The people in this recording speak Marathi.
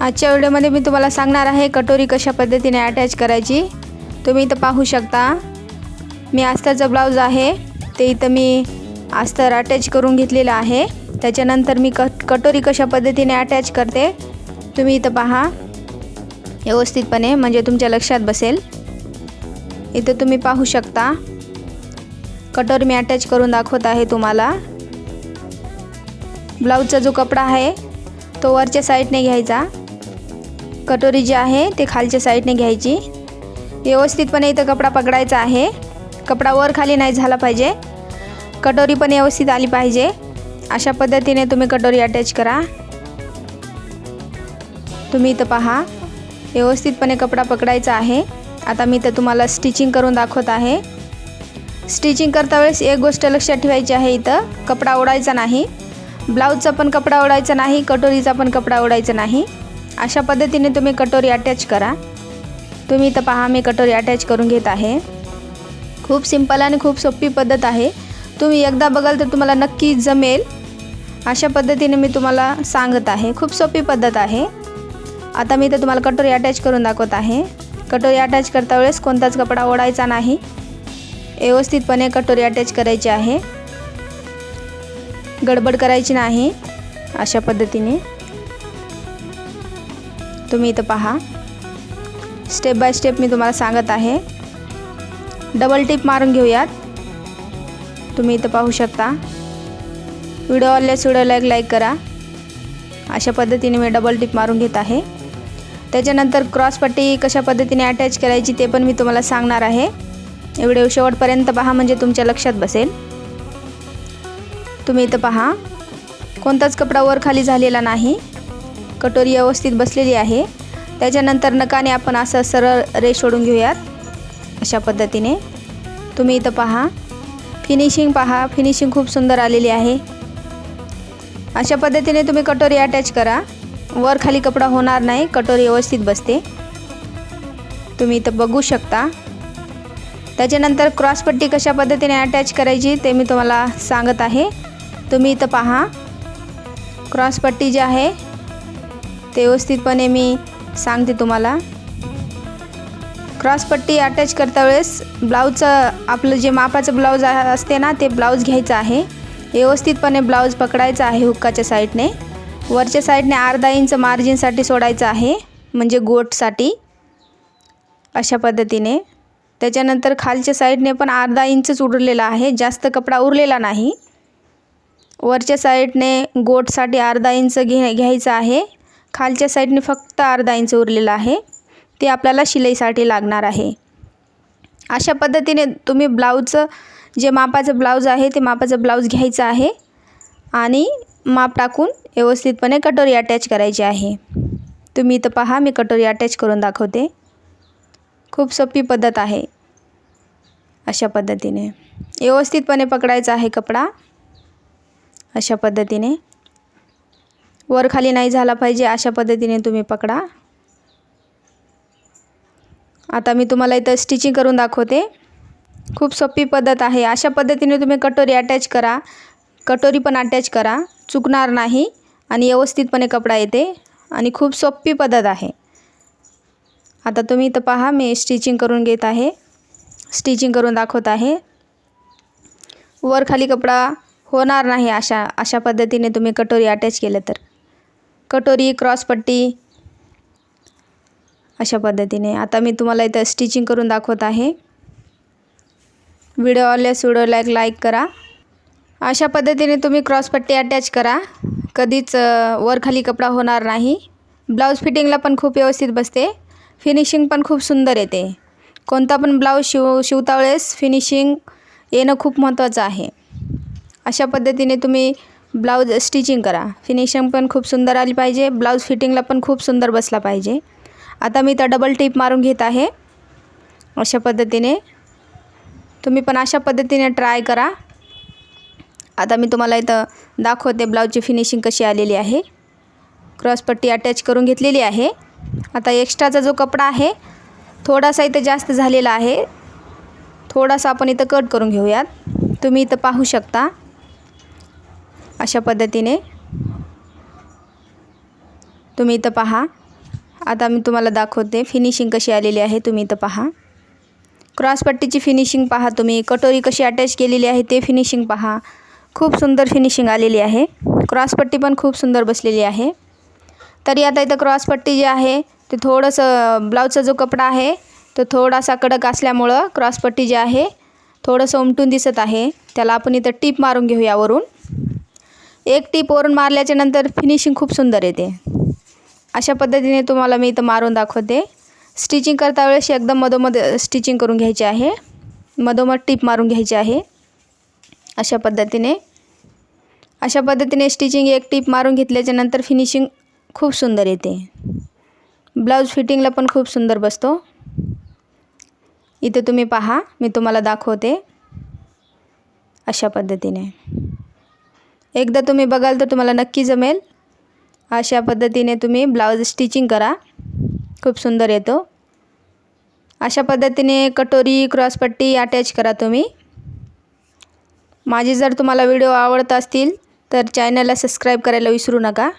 आजच्या व्हिडिओमध्ये मी तुम्हाला सांगणार आहे कटोरी कशा पद्धतीने अटॅच करायची. तुम्ही इथं पाहू शकता. मी अस्तरचं ब्लाऊज आहे. ते इथं मी अस्तर अटॅच करून घेतलेलं आहे. त्याच्यानंतर मी कट कटोरी कशा पद्धतीने अटॅच करते तुम्ही इथं पहा. व्यवस्थितपणे म्हणजे तुमच्या लक्षात बसेल. इथं तुम्ही पाहू शकता. कटोरी मी अटॅच करून दाखवत आहे तुम्हाला. ब्लाऊजचा जो कपडा आहे तो वरच्या साईडने घ्यायचा. कटोरी जी आहे ते खालच्या साईडने घ्यायची. व्यवस्थितपणे इथं कपडा पकडायचा आहे. कपडा वर खाली नाही झाला पाहिजे. कटोरी पण व्यवस्थित आली पाहिजे. अशा पद्धतीने तुम्ही कटोरी अटॅच करा. तुम्ही इथं पहा. व्यवस्थितपणे कपडा पकडायचा आहे. आता मी इथं तुम्हाला स्टिचिंग करून दाखवत आहे. स्टिचिंग करता वेळेस एक गोष्ट लक्षात ठेवायची आहे इथं. कपडा ओढायचा नाही. ब्लाऊजचा पण कपडा ओढायचा नाही कटोरीचा पण कपडा ओढायचा नाही. अशा पद्धतीने तुम्ही कटोरी अटॅच करा. तुम्ही इथं पहा मी कटोरी अटॅच करून घेत आहे. खूप सिंपल आणि खूप सोपी पद्धत आहे. तुम्ही एकदा बघाल तर तुम्हाला नक्की जमेल. अशा पद्धतीने मी तुम्हाला सांगत आहे. खूप सोपी पद्धत आहे. आता मी इथं तुम्हाला कटोरी अटॅच करून दाखवत आहे. कटोरी अटॅच करता वेळेस कोणताच कपडा ओढायचा नाही. व्यवस्थितपणे कटोरी अटॅच करायची आहे. गडबड करायची नाही अशा पद्धतीने. तुम्ही इथं पहा. स्टेप बाय स्टेप मी तुम्हाला सांगत आहे. डबल टिप मारून घेऊयात. तुम्ही इथं पाहू शकता. व्हिडिओ आवडल्यास व्हिडिओला एक लाईक करा. अशा पद्धतीने मी डबल टिप मारून घेत आहे. त्याच्यानंतर क्रॉसपट्टी कशा पद्धतीने अटॅच करायची ते पण मी तुम्हाला सांगणार आहे. व्हिडिओ शेवटपर्यंत पहा म्हणजे तुमच्या लक्षात बसेल. तुम्ही इथं पहा. कोणताच कपडा वर खाली झालेला नाही. कटोरी व्यवस्थित बसलेली आहे. त्याच्यानंतर नकाने आपण असं सरळ रेष सोडून घेऊयात. अशा पद्धतीने. तुम्ही इथं पहा. फिनिशिंग पहा. फिनिशिंग खूप सुंदर आलेली आहे. अशा पद्धतीने तुम्ही कटोरी अटॅच करा. वर खाली कपडा होणार नाही. कटोरी व्यवस्थित बसते. तुम्ही इथं बघू शकता. त्याच्यानंतर क्रॉसपट्टी कशा पद्धतीने अटॅच करायची ते मी तुम्हाला सांगत आहे. तुम्ही इथं पहा. क्रॉसपट्टी जी आहे ते व्यवस्थितपणे मी सांगते तुम्हाला. क्रॉसपट्टी अटॅच करता वेळेस ब्लाऊजचं आपलं जे मापाचं ब्लाऊज असते ना ते ब्लाऊज घ्यायचं आहे. व्यवस्थितपणे ब्लाऊज पकडायचा आहे हुक्काच्या साईडने. वरच्या साईडने अर्धा इंच मार्जिनसाठी सोडायचं आहे म्हणजे गोटसाठी अशा पद्धतीने. त्याच्यानंतर खालच्या साईडने पण अर्धा इंचच उरलेला आहे जास्त कपडा उरलेला नाही. वरच्या साईडने गोटसाठी अर्धा इंच घे घ्यायचं आहे. खालच्या साईडने फक्त अर्धा इंच उरलेलं आहे. ते आपल्याला शिलाईसाठी लागणार आहे. अशा पद्धतीने तुम्ही ब्लाऊजचं जे मापाचं ब्लाऊज आहे ते मापाचं ब्लाऊज घ्यायचं आहे आणि माप टाकून व्यवस्थितपणे कटोरी अटॅच करायची आहे. तुम्ही इथं पहा मी कटोरी अटॅच करून दाखवते. खूप सोपी पद्धत आहे अशा पद्धतीने. व्यवस्थितपणे पकडायचा आहे कपडा. अशा पद्धतीने. वर खाली नाही झाला पाहिजे अशा पद्धतीने तुम्ही पकडा. आता मी तुम्हाला इथं स्टिचिंग करून दाखवते. खूप सोपी पद्धत आहे. अशा पद्धतीने तुम्ही कटोरी अटॅच करा. कटोरी पण अटॅच करा. चुकणार नाही आणि व्यवस्थितपणे कपडा येते. आणि खूप सोपी पद्धत आहे. आता तुम्ही इथं पहा मी स्टिचिंग करून घेत आहे. स्टिचिंग करून दाखवत आहे. वर खाली कपडा होणार नाही अशा अशा पद्धतीने तुम्ही कटोरी अटॅच केलं तर. कटोरी क्रॉसपट्टी अशा पद्धतीने. आता मी तुम्हाला इथं स्टिचिंग करून दाखवत आहे. व्हिडिओ आवडल्यास व्हिडिओला एक लाईक करा. अशा पद्धतीने तुम्ही क्रॉसपट्टी अटॅच करा. कधीच वरखाली कपडा होणार नाही. ब्लाऊज फिटिंगला पण खूप व्यवस्थित बसते. फिनिशिंग पण खूप सुंदर येते. कोणता पण ब्लाऊज शिव शिवता वेळेस फिनिशिंग येणं खूप महत्त्वाचं आहे. अशा पद्धतीने तुम्ही ब्लाऊज स्टिचिंग करा. फिनिशिंग पण खूप सुंदर आली पाहिजे. ब्लाऊज फिटिंगला पण खूप सुंदर बसला पाहिजे. आता मी तर डबल टिप मारून घेत आहे. अशा पद्धतीने. तुम्ही पण अशा पद्धतीने ट्राय करा. आता मी तुम्हाला इथं दाखवते ब्लाऊजची फिनिशिंग कशी आलेली आहे. क्रॉसपट्टी अटॅच करून घेतलेली आहे. आता एक्स्ट्राचा जो कपडा आहे थोडासा इथं जास्त झालेला आहे. थोडासा आपण इथं कट करून घेऊयात. तुम्ही इथं पाहू शकता. अशा पद्धतीने तुम्ही इथं पहा. आता मी तुम्हाला दाखवते फिनिशिंग कशी आलेली आहे तुम्ही इथं पहा. क्रॉसपट्टीची फिनिशिंग पहा तुम्ही. कटोरी कशी अटॅच केलेली आहे ते फिनिशिंग पहा. खूप सुंदर फिनिशिंग आलेली आहे. क्रॉसपट्टी पण खूप सुंदर बसलेली आहे. तरी आता इथं क्रॉसपट्टी जी आहे ते थोडंसं ब्लाऊजचा जो कपडा आहे तो थोडासा कडक असल्यामुळं क्रॉसपट्टी जी आहे थोडंसं उमटून दिसत आहे. त्याला आपण इथं टीप मारून घेऊ यावरून एक टीप वरून मारल्याच्या नंतर फिनिशिंग खूप सुंदर येते. अशा पद्धतीने तुम्हाला मी इथं मारून दाखवते. स्टिचिंग करता वेळेस एकदम मधोमध स्टिचिंग करून घ्यायची आहे. मधोमध टीप मारून घ्यायची आहे. अशा पद्धतीने. अशा पद्धतीने स्टिचिंग एक टीप मारून घेतल्याच्या नंतर फिनिशिंग खूप सुंदर येते. ब्लाऊज फिटिंगला पण खूप सुंदर बसतो. इथे तुम्ही पहा मी तुम्हाला दाखवते. अशा पद्धतीने. एकदा तुम्ही बघाल तर तुम्हाला नक्की जमेल. अशा पद्धतीने तुम्ही ब्लाऊज स्टिचिंग करा. खूप सुंदर येतो. अशा पद्धतीने कटोरी क्रॉसपट्टी अटॅच करा तुम्ही. माझे जर तुम्हाला व्हिडिओ आवडत असतील तर चॅनलला सबस्क्राईब करायला विसरू नका.